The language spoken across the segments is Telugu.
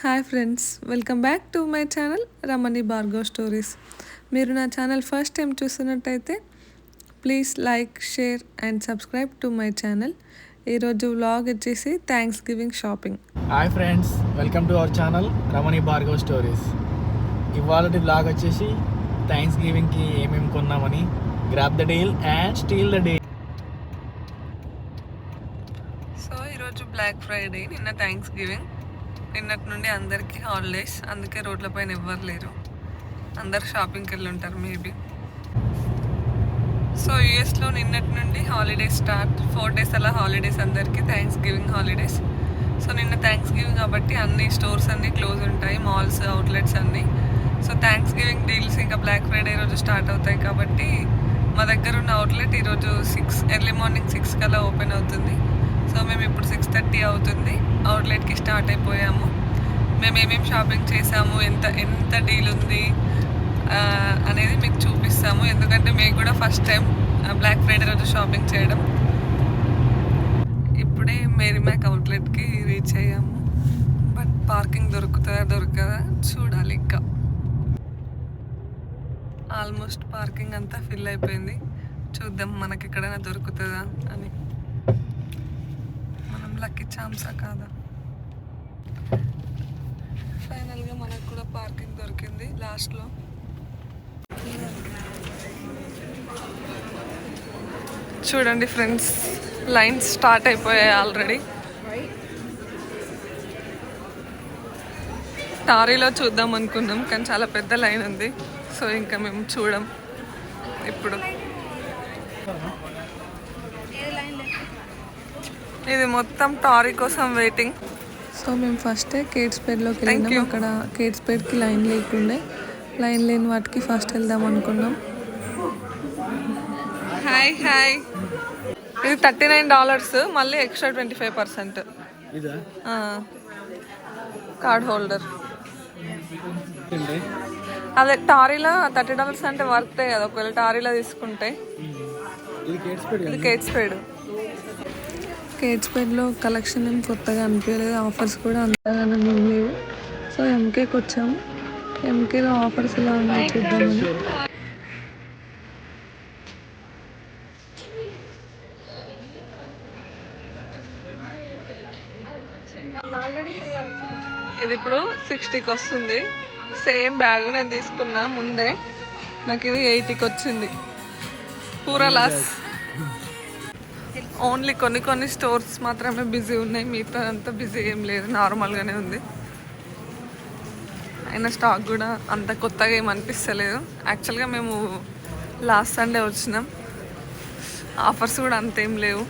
Hi friends welcome back to my channel Ramani Bhargav stories. మీరు నా ఛానల్ ఫస్ట్ టైం చూస్తున్నట్టయితే please like share and subscribe to my channel. ఈరోజు వ్లాగ్ వచ్చేసి Thanksgiving shopping. Hi friends welcome to our channel Ramani Bhargav stories. ఇవాళ బ్లాగ్ వచ్చేసి థ్యాంక్స్ గివింగ్కి ఏమేమి కొన్నామని grab the deal and steal the deal so ఈరోజు బ్లాక్ ఫ్రైడే నిన్న థ్యాంక్స్ గివింగ్ నిన్నటి నుండి అందరికీ హాలిడేస్ అందుకే రోడ్ల పైన ఎవ్వరు లేరు. అందరు షాపింగ్కి వెళ్ళి ఉంటారు మేబీ సో యూఎస్లో నిన్నటి నుండి హాలిడేస్ స్టార్ట్ ఫోర్ డేస్ అలా హాలిడేస్ అందరికీ. థ్యాంక్స్ గివింగ్ హాలిడేస్ సో నిన్న థ్యాంక్స్ గివింగ్ కాబట్టి అన్ని స్టోర్స్ అన్నీ క్లోజ్ ఉంటాయి. మాల్స్ అవుట్లెట్స్ అన్నీ. సో థ్యాంక్స్ గివింగ్ డీల్స్ ఇంకా బ్లాక్ ఫ్రైడే రోజు స్టార్ట్ అవుతాయి కాబట్టి మా దగ్గర ఉన్న అవుట్లెట్ ఈరోజు సిక్స్ ఎర్లీ మార్నింగ్ సిక్స్ కల్లా ఓపెన్ అవుతుంది. సో మేము ఇప్పుడు సిక్స్ థర్టీ అవుతుంది. అవుట్లెట్కి స్టార్ట్ అయిపోయాము. మేము ఏమేమి షాపింగ్ చేసాము? ఎంత ఎంత డీల్ ఉంది? అనేది మీకు చూపిస్తాము. ఎందుకంటే మేము కూడా ఫస్ట్ టైం బ్లాక్ ఫ్రైడే రోజు షాపింగ్ చేయడం. ఇప్పుడే మేరీమ్యాక్ అవుట్లెట్కి రీచ్ అయ్యాము. బట్ పార్కింగ్ దొరుకుతుందా? దొరకదా? చూడాలి ఇంకా. ఆల్మోస్ట్ పార్కింగ్ అంతా ఫిల్ అయిపోయింది. చూద్దాం మనకి ఎక్కడైనా దొరుకుతుందా అని. మనం లక్కీ చాంసా కాదా? ఫైనల్గా మనకు కూడా పార్కింగ్ దొరికింది లాస్ట్లో. చూడండి ఫ్రెండ్స్ లైన్స్ స్టార్ట్ అయిపోయాయి ఆల్రెడీ. టారీలో చూద్దాం అనుకున్నాం కానీ చాలా పెద్ద లైన్ ఉంది. సో ఇంకా మేము చూడం ఇప్పుడు. ఇది మొత్తం టారీ కోసం వెయిటింగ్. సో మేము ఫస్టే కేట్స్పేడ్లోకి వెళ్ళినాం. అక్కడ కేట్స్పేడ్కి లైన్ లేకుండే. లైన్ లేని వాటికి ఫస్ట్ వెళ్దాం అనుకున్నాం. హాయ్ హాయ్ ఇది థర్టీ నైన్ డాలర్స్ మళ్ళీ extra twenty five percent. Card holder. అదే టారీలో థర్టీ డాలర్స్ అంటే వర్తే కదా ఒకవేళ టారీలో తీసుకుంటే. ఇది కేట్స్పేడ్ ఇది కలెక్షన్ ఏం కొత్తగా అనిపించలేదు ఆఫర్స్ కూడా అంతగానే ఏం లేవు. సో ఎంకేకి వచ్చాము ఎంకేలో ఆఫర్స్ ఎలా ఉన్నాయి చూద్దామని. ఇది ఇప్పుడు సిక్స్టీకి వస్తుంది. సేమ్ బ్యాగ్ నేను తీసుకున్నా ముందే. నాకు ఇది ఎయిటీకి వచ్చింది. పూరా లాస్ ఓన్లీ కొన్ని కొన్ని స్టోర్స్ మాత్రమే బిజీ ఉన్నాయి. మిగతా అంతా బిజీ ఏం లేదు. నార్మల్గానే ఉంది. అయినా స్టాక్ కూడా అంత కొత్తగా ఏం అనిపిస్తలేదు. యాక్చువల్గా మేము లాస్ట్ సండే వచ్చినాం. ఆఫర్స్ కూడా అంతేం లేవు.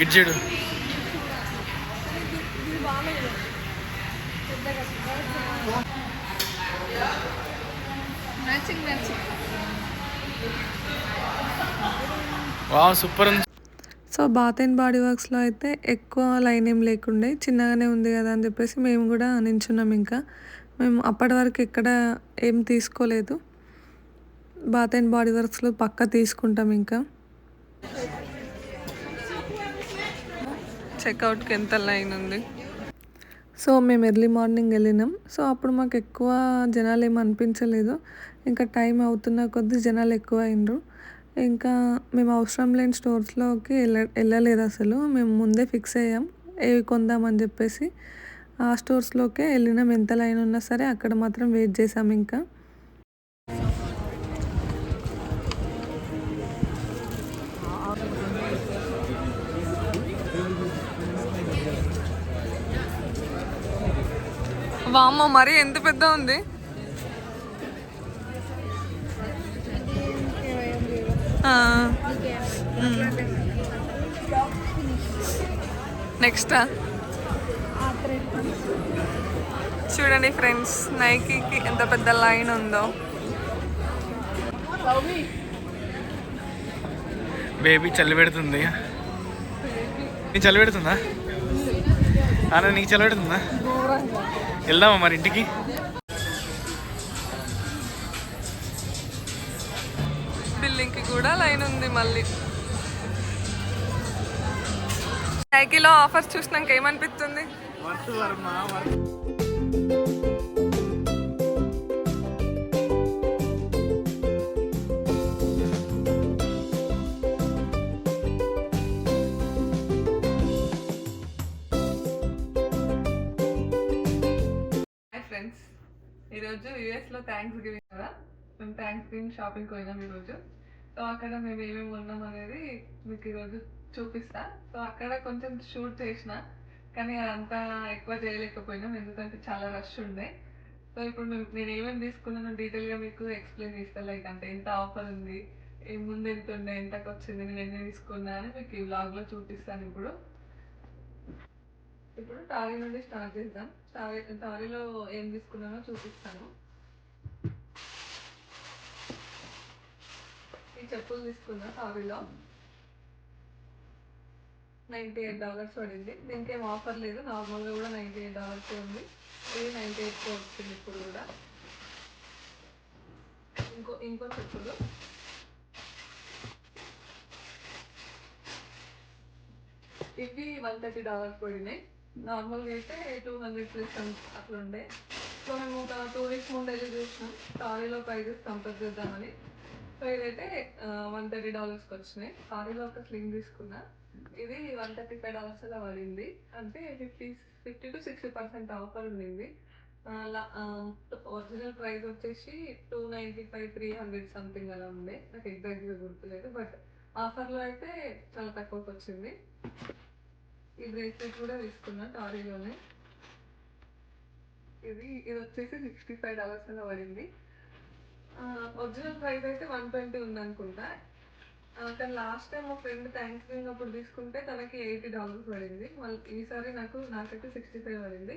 ఎంత సూపర్ ఉంది. సో బాత్ అండ్ బాడీ వర్క్స్లో అయితే ఎక్కువ లైన్ ఏం లేకుండే చిన్నగానే ఉంది కదా అని చెప్పేసి మేము కూడా నించున్నాం ఇంకా. మేము అప్పటి వరకు ఎక్కడ ఏం తీసుకోలేదు. బాత్ అండ్ బాడీ వర్క్స్లో పక్క తీసుకుంటాం ఇంకా. చెక్అవుట్కి ఎంత లైన్ ఉంది? సో మేము ఎర్లీ మార్నింగ్ వెళ్ళినాం. సో అప్పుడు మాకు ఎక్కువ జనాలు ఏం అనిపించలేదు. ఇంకా టైం అవుతున్న కొద్దీ జనాలు ఎక్కువ అయినరు. ఇంకా మేము అవసరం లేని స్టోర్స్లోకి వెళ్ళ వెళ్ళలేదు అసలు. మేము ముందే ఫిక్స్ అయ్యాం. ఏవి కొందామని చెప్పేసి ఆ స్టోర్స్లోకే వెళ్ళినాం ఎంత లైన్ ఉన్నా సరే అక్కడ మాత్రం వెయిట్ చేసాం ఇంకా. వామ్మ మరి ఎంత పెద్ద ఉంది? నెక్స్ట్ చూడండి ఫ్రెండ్స్ నైకీకి ఎంత పెద్ద లైన్ ఉందో. బేబీ చలి పెడుతుంది. నీకు చలి పెడుతుందా? అన్న నీకు చలి పెడుతుందా? వెళ్దామా మరి ఇంటికి? మళ్ళీ. నైకీలో ఆఫర్స్ చూసినాక ఏమనిపిస్తుంది? ఫ్రెండ్స్ ఈరోజు యూఎస్లో థ్యాంక్స్ గివింగ్ కదా? మేము థ్యాంక్స్ గివింగ్ షాపింగ్ పోయినాం ఈరోజు. సో అక్కడ మేము ఏమేమి ఉన్నాం అనేది మీకు ఈరోజు చూపిస్తా. సో అక్కడ కొంచెం షూట్ చేసిన కానీ అదంతా ఎక్కువ చేయలేకపోయినాం. ఎందుకంటే చాలా రష్ ఉండే. సో ఇప్పుడు మేము నేను ఏమేమి తీసుకున్నానో డీటెయిల్గా మీకు ఎక్స్ప్లెయిన్ చేస్తాను లైక్ అంటే ఎంత ఆఫర్ ఉంది ఏ ముందు ఎంత ఉండే ఎంతకు వచ్చింది నేను ఎన్ని తీసుకున్నా అని మీకు ఈ వ్లాగ్లో చూపిస్తాను ఇప్పుడు. ఇప్పుడు టారీ నుండి స్టార్ట్ చేద్దాం. టారీ టారీలో ఏం తీసుకున్నానో చూపిస్తాను. చెప్పులు తీసుకున్నా సారీలో. నైంటీ ఎయిట్ డాలర్స్ పడింది. దీనికి ఏం ఆఫర్ లేదు. నార్మల్గా కూడా నైంటీ ఎయిట్ డాలర్స్ ఉంది. ఇది నైంటీ ఎయిట్ వచ్చింది ఇప్పుడు కూడా. ఇంకో ఇంకో చెప్పులు. ఇవి వన్ థర్టీ డాలర్స్ పడినాయి. నార్మల్గా అయితే టూ హండ్రెడ్ ప్లస్ అట్లా ఉండే సో మేము ఒక టూ వీక్స్ ముందు అయితే చూసినాం. సారీలో ప్రైజెస్ కంపేర్ చేద్దామని. ఇదైతే వన్ థర్టీ డాలర్స్కి వచ్చినాయి. టారీలో ఒక స్లింగ్ తీసుకున్నా. ఇది వన్ థర్టీ ఫైవ్ డాలర్స్ అలా పడింది. అంటే fifty fifty to sixty percent offer ఉండింది. ఒరిజినల్ ప్రైస్ వచ్చేసి two ninety five three hundred something అలా ఉండే. నాకు ఎగ్జాక్ట్గా గుర్తులేదు బట్ ఆఫర్లో అయితే చాలా తక్కువకి వచ్చింది. ఈ బ్రేస్లెట్ కూడా తీసుకున్నా టారీలోనే ఇది ఇది వచ్చేసి సిక్స్టీ ఫైవ్ డాలర్స్ అలా పడింది. ఒరిజినల్ ప్రైస్ అయితే వన్ ట్వంటీ ఉంది అనుకుంటా కానీ లాస్ట్ టైం మా ఫ్రెండ్ థ్యాంక్స్ గివింగ్ అప్పుడు తీసుకుంటే తనకి ఎయిటీ డాలర్స్ పడింది. మళ్ళీ ఈసారి నాకు నాకైతే సిక్స్టీ ఫైవ్ పడింది.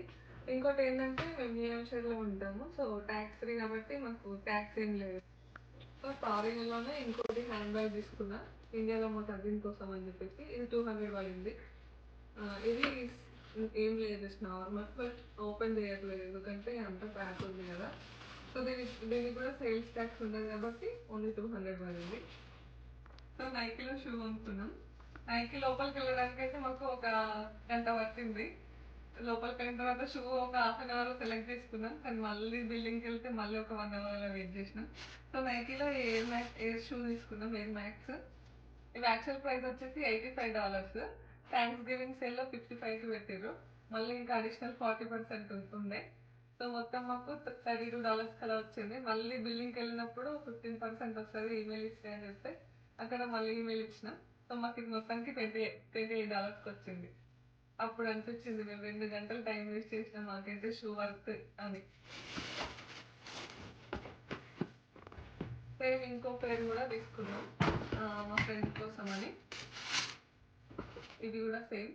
ఇంకోటి ఏంటంటే మేము న్యూ ఉంటాము సో ట్యాక్స్ ఫ్రీ కాబట్టి మాకు ట్యాక్స్ ఏం లేదు. సో టారీలోనే ఇంకోటి హ్యాండ్ బ్యాగ్ తీసుకున్నా. ఇండియాలో మా కజిన్ కోసం అని చెప్పేసి ఇది టూ హండ్రెడ్ పడింది. ఇది ఏం లేదు నార్మల్ బట్ ఓపెన్ చేయట్లేదు. ఎందుకంటే అంత ప్యాక్ ఉంది కదా. సో దీనికి దీనికి కూడా సేల్స్ ట్యాక్స్ ఉండదు కాబట్టి ఓన్లీ టూ హండ్రెడ్ పడింది. సో నైకీలో షూ అనుకున్నాం నైకీ లోపలికి వెళ్ళడానికి అయితే మాకు ఒక గంట పట్టింది. లోపలికి వెళ్ళిన తర్వాత షూ ఒక హాఫ్ అన్ అవర్ సెలెక్ట్ చేసుకున్నాం. కానీ మళ్ళీ బిల్డింగ్కి వెళ్తే మళ్ళీ ఒక వన్ అవర్ అలా వెయిట్ చేసినాం. సో నైకీలో ఎయిర్ మ్యాక్స్ ఎయిర్ షూ తీసుకున్నాం ఎయిర్ మ్యాక్స్ ఇవి యాక్చువల్ ప్రైస్ వచ్చేసి eighty five dollars thanks giving సేల్లో ఫిఫ్టీ ఫైవ్కి పెట్టారు మళ్ళీ ఇంకా అడిషనల్ ఫార్టీ పర్సెంట్ ఉంటుండే. సో మొత్తం మాకు థర్టీ టూ డాలర్స్ అలా వచ్చింది. మళ్ళీ బిల్లింగ్కి వెళ్ళినప్పుడు ఫిఫ్టీన్ పర్సెంట్ వస్తుంది ఈమెయిల్ ఇస్తే అని చెప్తే అక్కడ మళ్ళీ ఈమెయిల్ ఇచ్చిన. సో మాకు ఇది మొత్తానికి ట్వంటీ ట్వంటీ ఎయిట్ డాలర్స్కి వచ్చింది. అప్పుడు అనిపించింది మేము రెండు గంటలు టైం వేస్ట్ చేసినాం మాకైతే షూ వర్త్ అని. సేమ్ ఇంకో పేరు కూడా తీసుకున్నాం. మా ఫ్రెండ్ కోసం అని. ఇది కూడా సేమ్.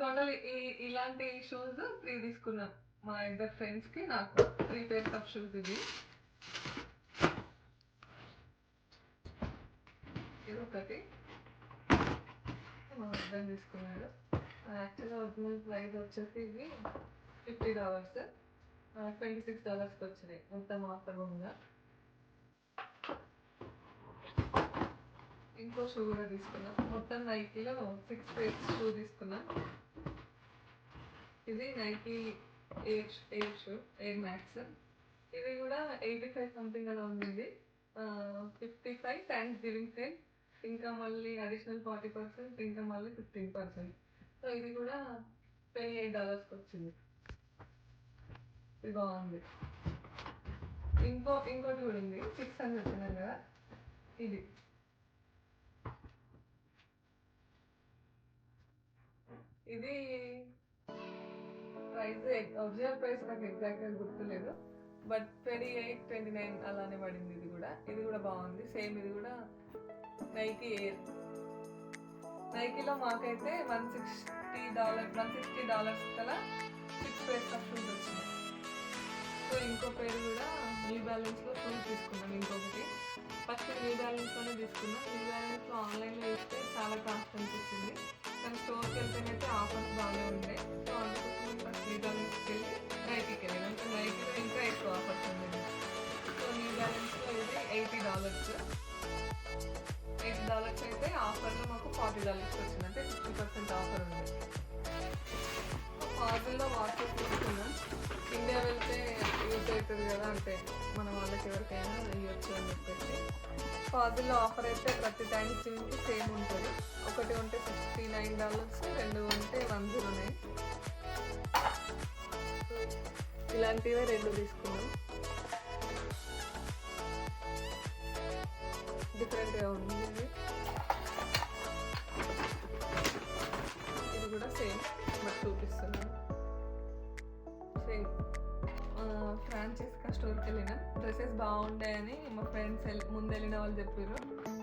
టోటల్ ఈ ఇలాంటి షూస్ త్రీ తీసుకున్నాం. మా ఇద్దరు ఫ్రెండ్స్కి నాకు త్రీ పేర్స్ ఆఫ్ షూస్ ఇది ఇది ఒకటి మా అర్థం తీసుకున్నాడు. యాక్చువల్గా ఒరిజినల్ ప్రైస్ వచ్చేసి ఇవి ఫిఫ్టీ డాలర్స్ ట్వంటీ సిక్స్ డాలర్స్కి వచ్చినాయి. మొత్తం ఆఫర్ ఇంకో షూ కూడా తీసుకున్నా. మొత్తం నైకీలో సిక్స్ పేర్స్ షూ తీసుకున్నా. ఇది Nike eight air shoe Air Max ఇది కూడా ఎయిటీ ఫైవ్ సంథింగ్ అలా ఉంది fifty five thanks giving sale ఇంకా మళ్ళీ అడిషనల్ ఫార్టీ పర్సెంట్ ఇంకా మళ్ళీ ఫిఫ్టీన్ పర్సెంట్ సో ఇది కూడా ట్వంటీ ఎయిట్ డాలర్స్కి వచ్చింది. ఇది బాగుంది. ఇంకో ఇంకోటి కూడా ఉంది. సిక్స్ హండ్రెడ్ చెప్పినాను కదా. ఇది. ఇది ప్రైస్ ఒరిజినల్ ప్రైస్ నాకు ఎగ్జాక్ట్గా గుర్తులేదు. But twenty eight twenty nine అలానే పడింది ఇది కూడా. ఇది కూడా బాగుంది. సేమ్ ఇది కూడా నైకీ ఎయిర్ నైకీలో మాకైతే one sixty dollar one sixty dollars కల సిక్స్ పేర్స్ ఆఫ్ షూస్ వచ్చినాయి. సో ఇంకో పేరు కూడా న్యూ బ్యాలెన్స్లో ఫుల్ తీసుకున్నాం ఇంకొకటి. ఫస్ట్ న్యూ బ్యాలెన్స్లోనే తీసుకున్నాం. న్యూ బ్యాలెన్స్లో ఆన్లైన్లో ఇస్తే చాలా కాస్ట్ అనిపించింది. తన స్టోర్కి వెళ్తేనైతే ఆఫర్స్ బాగానే ఉండే. సో అందుకోసం నేను వెళ్ళి నైటీకి వెళ్ళాను. ఇంకా నైకీలో ఇంకా ఎక్కువ ఆఫర్స్ ఉండేది సో నీ బ్యాలెన్స్లో అయితే ఎయిటీ డాలర్స్ ఎయిటీ డాలర్స్ అయితే ఆఫర్లో మాకు ఫార్టీ డాలర్స్ వచ్చింది. అంటే ఫిఫ్టీ పర్సెంట్ ఆఫర్ ఉంది ఫార్మల్లో వాట్సాప్ తీసుకున్నాం ఇండియా వెళ్తే అవుతుంది కదా అంటే మన వాళ్ళకి ఎవరికైనా వేయొచ్చు అని చెప్పేసి. ఫాజిల్లో ఆఫర్ అయితే ప్రతి థ్యాంక్స్ నుంచి సేమ్ ఉంటుంది. ఒకటి ఉంటే సిక్స్టీ నైన్ డాలర్స్ రెండు ఉంటే వన్ జీరో నైన్ ఇలాంటివే రెండు తీసుకున్నాం. డిఫరెంట్గా ఉంది ఇది. కూడా సేమ్ బట్ చూపిస్తున్నాను. ఫ్రాంచైస్కా స్టోర్కి వెళ్ళిన. డ్రెస్సెస్ బాగుంటాయని మా ఫ్రెండ్స్ ముందు వెళ్ళిన వాళ్ళు చెప్పారు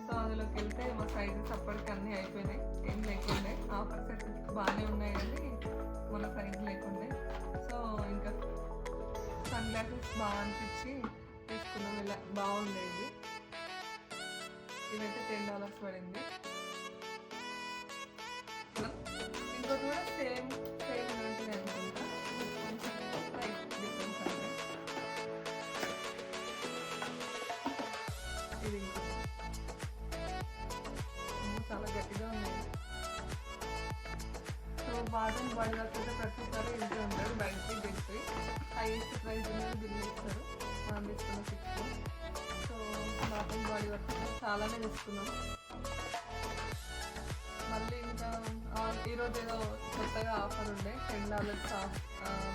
సో అందులోకి వెళ్తే మా సైజెస్ అప్పటికి అన్నీ అయిపోయినాయి. ఏం లేకుండే. ఆఫర్స్ అయితే బాగానే ఉన్నాయండి. మన సైజ్ లేకుండే. సో ఇంకా సన్ గ్లాసెస్ బాగా అనిపించి తీసుకున్నాం. ఇలా బాగుండేది. ఇదైతే టెన్ డాలర్స్ పడింది. ఇంకోటి కూడా సేమ్ సేమ్ ఇది చాలా గట్టిగా ఉంది. సో బాదం బాడీ వాష్ అయితే ప్రతిసారి ఇంట్లో ఉంటారు బయటకి తెచ్చి హైయెస్ట్ ప్రైస్ ఉన్నది బిల్ ఇస్తారు. మనం తీసుకున్న six so bath and body work చాలానే తీసుకున్నాం మళ్ళీ ఇంకా ఈరోజు ఏదో కొత్తగా ఆఫర్ ఉండే. Ten dollars off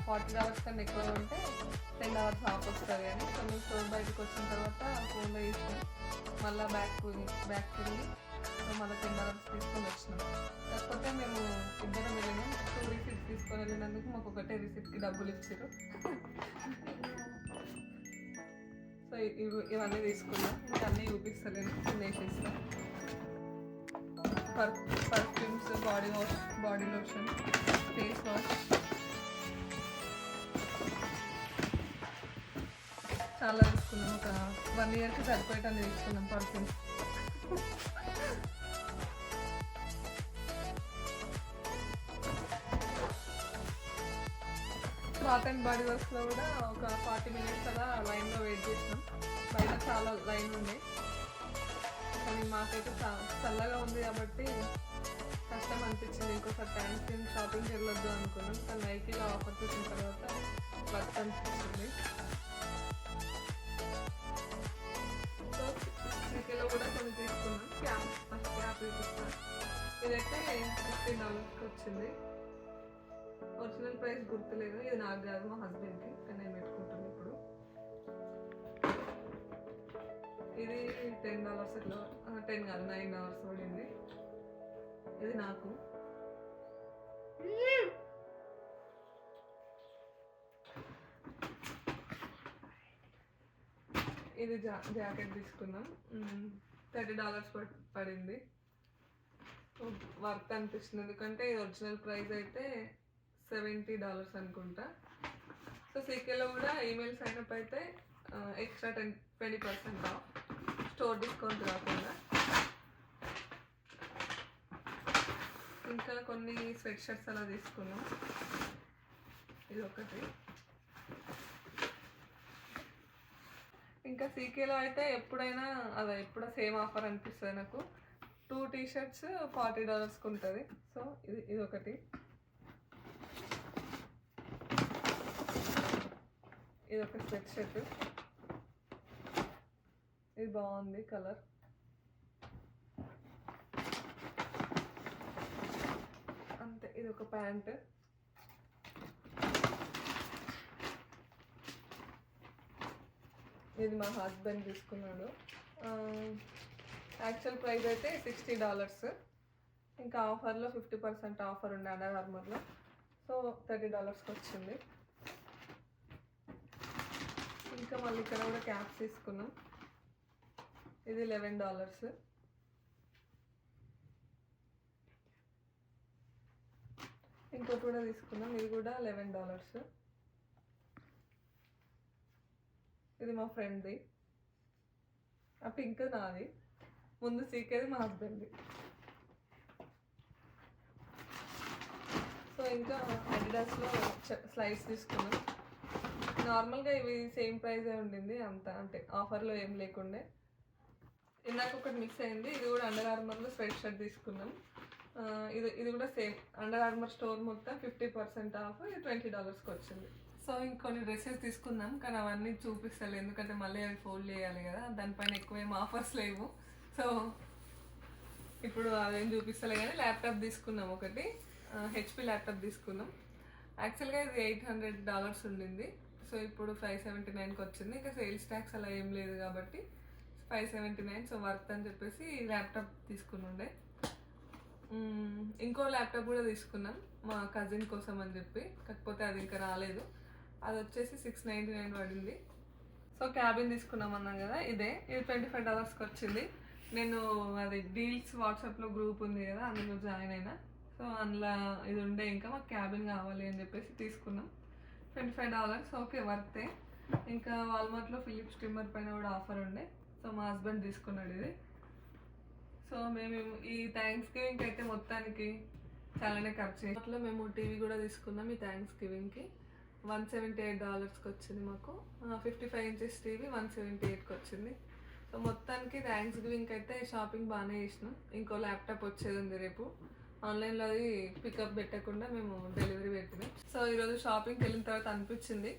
forty dollars కన్నా ఎక్కువ ఉంటే టెన్ డాలర్స్ ఆఫ్ వస్తుంది అని. సో స్టోర్ బయటకు వచ్చిన తర్వాత ఫోన్లో చూసినాం. మళ్ళీ బ్యాక్ బ్యాక్ వెళ్ళి మళ్ళీ టెన్ అవర్స్ తీసుకొని వచ్చినాం. కాకపోతే మేము ఇద్దరం వెళ్ళినాం. టూ రిసిప్ట్ తీసుకొని వెళ్ళినందుకు మాకు ఒకటే రిసిప్ట్కి డబ్బులు ఇచ్చారు. సో ఇవి ఇవన్నీ తీసుకున్నాం. ఇంకా అన్నీ చూపిస్తలేను తినేసిస్తాం. Per perfumes body wash body lotion face wash చాలా తీసుకున్నాం ఒక వన్ ఇయర్కి సరిపోయేటన్ని తీసుకున్నాం పర్ఫ్యూమ్ బాత్ అండ్ బాడీ వర్క్స్లో కూడా ఒక ఫార్టీ మినిట్స్ అలా లైన్లో వెయిట్ చేసినాం. బయట చాలా లైన్ ఉంది కానీ మాకైతే చల్లగా ఉంది కాబట్టి కష్టం అనిపించింది. ఇంకోసారి థ్యాంక్స్ గివ్ షాపింగ్కి వెళ్ళొద్దు అనుకున్నాం. కానీ నైకీలో ఆఫర్ చూసిన తర్వాత వర్క్ అనిపించింది కూడా కొన్ని తీసుకున్నాం. క్యాప్ ఫస్ట్ క్యాప్ చూపిస్తాను ఇదైతే ఫిఫ్టీన్ డాలర్స్కి వచ్చింది. ఒరిజినల్ ప్రైస్ గుర్తులేదు. ఇది నాకు కాదు మా హస్బెండ్కి. కానీ నేను పెట్టుకుంటాను ఇప్పుడు. ఇది టెన్ డాలర్స్ ఇట్లా టెన్ కాదు నైన్ డాలర్స్ పడింది. ఇది నాకు. ఇది జాకెట్ తీసుకున్నాం. థర్టీ డాలర్స్ పడింది. వర్త్ అనిపిస్తుంది. ఎందుకంటే ఇది ఒరిజినల్ ప్రైస్ అయితే సెవెంటీ డాలర్స్ అనుకుంటా. సో సీకేలో కూడా ఈమెయిల్ సైన్ అప్ అయితే extra ten twenty percent off store discount కాకుండా. ఇంకా కొన్ని స్వెట్ షర్ట్స్ అలా తీసుకున్నాం. ఇది ఒకటి ఇంకా సీకేలో అయితే ఎప్పుడైనా అదే ఎప్పుడో సేమ్ ఆఫర్ అనిపిస్తుంది నాకు. టూ టీ షర్ట్స్ ఫార్టీ డాలర్స్కి ఉంటుంది. సో ఇది ఇది ఒకటి. ఇది ఒక స్వెట్ షర్ట్. ఇది బాగుంది కలర్. అంతే ఇది ఒక ప్యాంట్. ఇది మా హస్బెండ్ తీసుకున్నాడు. యాక్చువల్ ప్రైస్ అయితే సిక్స్టీ డాలర్స్ ఇంకా ఆఫర్లో ఫిఫ్టీ పర్సెంట్ ఆఫర్ ఉండే అండర్ ఆర్మర్లో సో థర్టీ డాలర్స్కి వచ్చింది. ఇంకా మళ్ళీ ఇక్కడ కూడా క్యాప్స్ తీసుకున్నాం. ఇది లెవెన్ డాలర్స్ ఇంకోటి కూడా తీసుకున్నాం. ఇది కూడా లెవెన్ డాలర్స్ ఇది మా ఫ్రెండ్ది. ఆ పింక్ నాది. ముందు సీకేది మా హస్బెండ్ది. సో ఇంకా అడిడాస్లో స్లైడ్స్ తీసుకున్నాం. నార్మల్గా ఇవి సేమ్ ప్రైజే ఉండింది. అంత అంటే ఆఫర్లో ఏం లేకుండే. ఇందాక ఒకటి మిక్స్ అయింది. ఇది కూడా అండర్ ఆర్మర్లో స్వెట్ షర్ట్ తీసుకున్నాం. ఇది ఇది కూడా సేమ్. అండర్ ఆర్మర్ స్టోర్ మొత్తం ఫిఫ్టీ పర్సెంట్ ఆఫ్ ఇది ట్వంటీ డాలర్స్కి వచ్చింది సో ఇంకొన్ని డ్రెస్సెస్ తీసుకున్నాం కానీ అవన్నీ చూపిస్తలేదు. ఎందుకంటే మళ్ళీ అవి ఫోల్డ్ చేయాలి కదా దానిపైన ఎక్కువ ఏం ఆఫర్స్ లేవు. సో ఇప్పుడు అదేం చూపిస్తలే కానీ ల్యాప్టాప్ తీసుకున్నాం ఒకటి. హెచ్పి ల్యాప్టాప్ తీసుకున్నాం. యాక్చువల్గా ఇది ఎయిట్ హండ్రెడ్ డాలర్స్ ఉండింది. సో ఇప్పుడు ఫైవ్ సెవెంటీ నైన్కి వచ్చింది. ఇంకా సేల్స్ ట్యాక్స్ అలా ఏం లేదు కాబట్టి five seventy nine so worth అని చెప్పేసి ల్యాప్టాప్ తీసుకుని ఉండే. ఇంకో ల్యాప్టాప్ కూడా తీసుకున్నాం మా కజిన్ కోసం అని చెప్పి. కాకపోతే అది ఇంకా రాలేదు. అది వచ్చేసి సిక్స్ నైంటీ నైన్ పడింది. సో క్యాబిన్ తీసుకున్నాం అన్నాం కదా ఇదే. ఇది ట్వంటీ ఫైవ్ డాలర్స్కి వచ్చింది. నేను అది డీల్స్ వాట్సాప్లో గ్రూప్ ఉంది కదా అందులో జాయిన్ అయినా. సో అందులో ఇది ఉండే ఇంకా మాకు క్యాబిన్ కావాలి అని చెప్పేసి తీసుకున్నాం. ట్వంటీ ఫైవ్ డాలర్స్ ఓకే వర్తే ఇంకా వాల్మార్ట్లో ఫిలిప్ స్టిమ్మర్ పైన కూడా ఆఫర్ ఉండే. సో మా హస్బెండ్ తీసుకున్నాడు ఇది. సో మేము ఈ థ్యాంక్స్ గివింగ్ అయితే మొత్తానికి చాలానే ఖర్చు అట్లా మేము టీవీ కూడా తీసుకున్నాం ఈ థ్యాంక్స్ గివింగ్కి వన్ సెవెంటీ ఎయిట్ డాలర్స్కి వచ్చింది మాకు fifty five inches TV one seventy ఎయిట్కి వచ్చింది సో మొత్తానికి థ్యాంక్స్ గివింగ్కి అయితే షాపింగ్ బాగానే చేసినాం. ఇంకో ల్యాప్టాప్ వచ్చేది ఉంది రేపు. ఆన్లైన్లో అది పికప్ పెట్టకుండా మేము డెలివరీ పెట్టినాం. సో ఈరోజు షాపింగ్కి వెళ్ళిన తర్వాత అనిపించింది.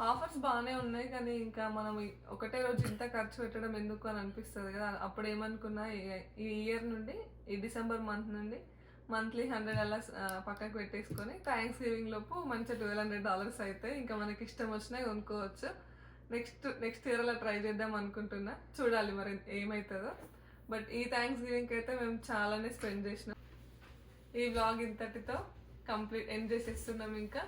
ఆఫర్స్ బాగానే ఉన్నాయి కానీ ఇంకా మనం ఒకటే రోజు ఇంత ఖర్చు పెట్టడం ఎందుకు అని అనిపిస్తుంది కదా. అప్పుడు ఏమనుకున్నా ఈ- ఈ ఇయర్ నుండి ఈ డిసెంబర్ మంత్ నుండి మంత్లీ హండ్రెడ్ అలా పక్కకు పెట్టేసుకొని థ్యాంక్స్ గివింగ్ లోపు మంచిగా ట్వెల్వ్ హండ్రెడ్ డాలర్స్ అయితే ఇంకా మనకి ఇష్టం వచ్చినాయి కొనుక్కోవచ్చు. నెక్స్ట్ నెక్స్ట్ ఇయర్ అలా ట్రై చేద్దాం అనుకుంటున్నా. చూడాలి మరి ఏమవుతుందో బట్ ఈ థ్యాంక్స్ గివింగ్ అయితే మేము చాలానే స్పెండ్ చేసినాం. ఈ వ్లాగ్ ఇంతటితో కంప్లీట్ ఎండ్ చేసేస్తున్నాం ఇంకా.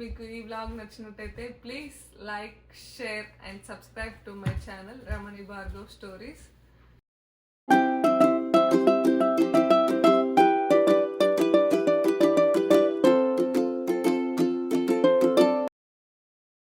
మీకు ఈ వ్లాగ్ నచ్చినట్టయితే please like share and subscribe to my channel Ramani Bhargav stories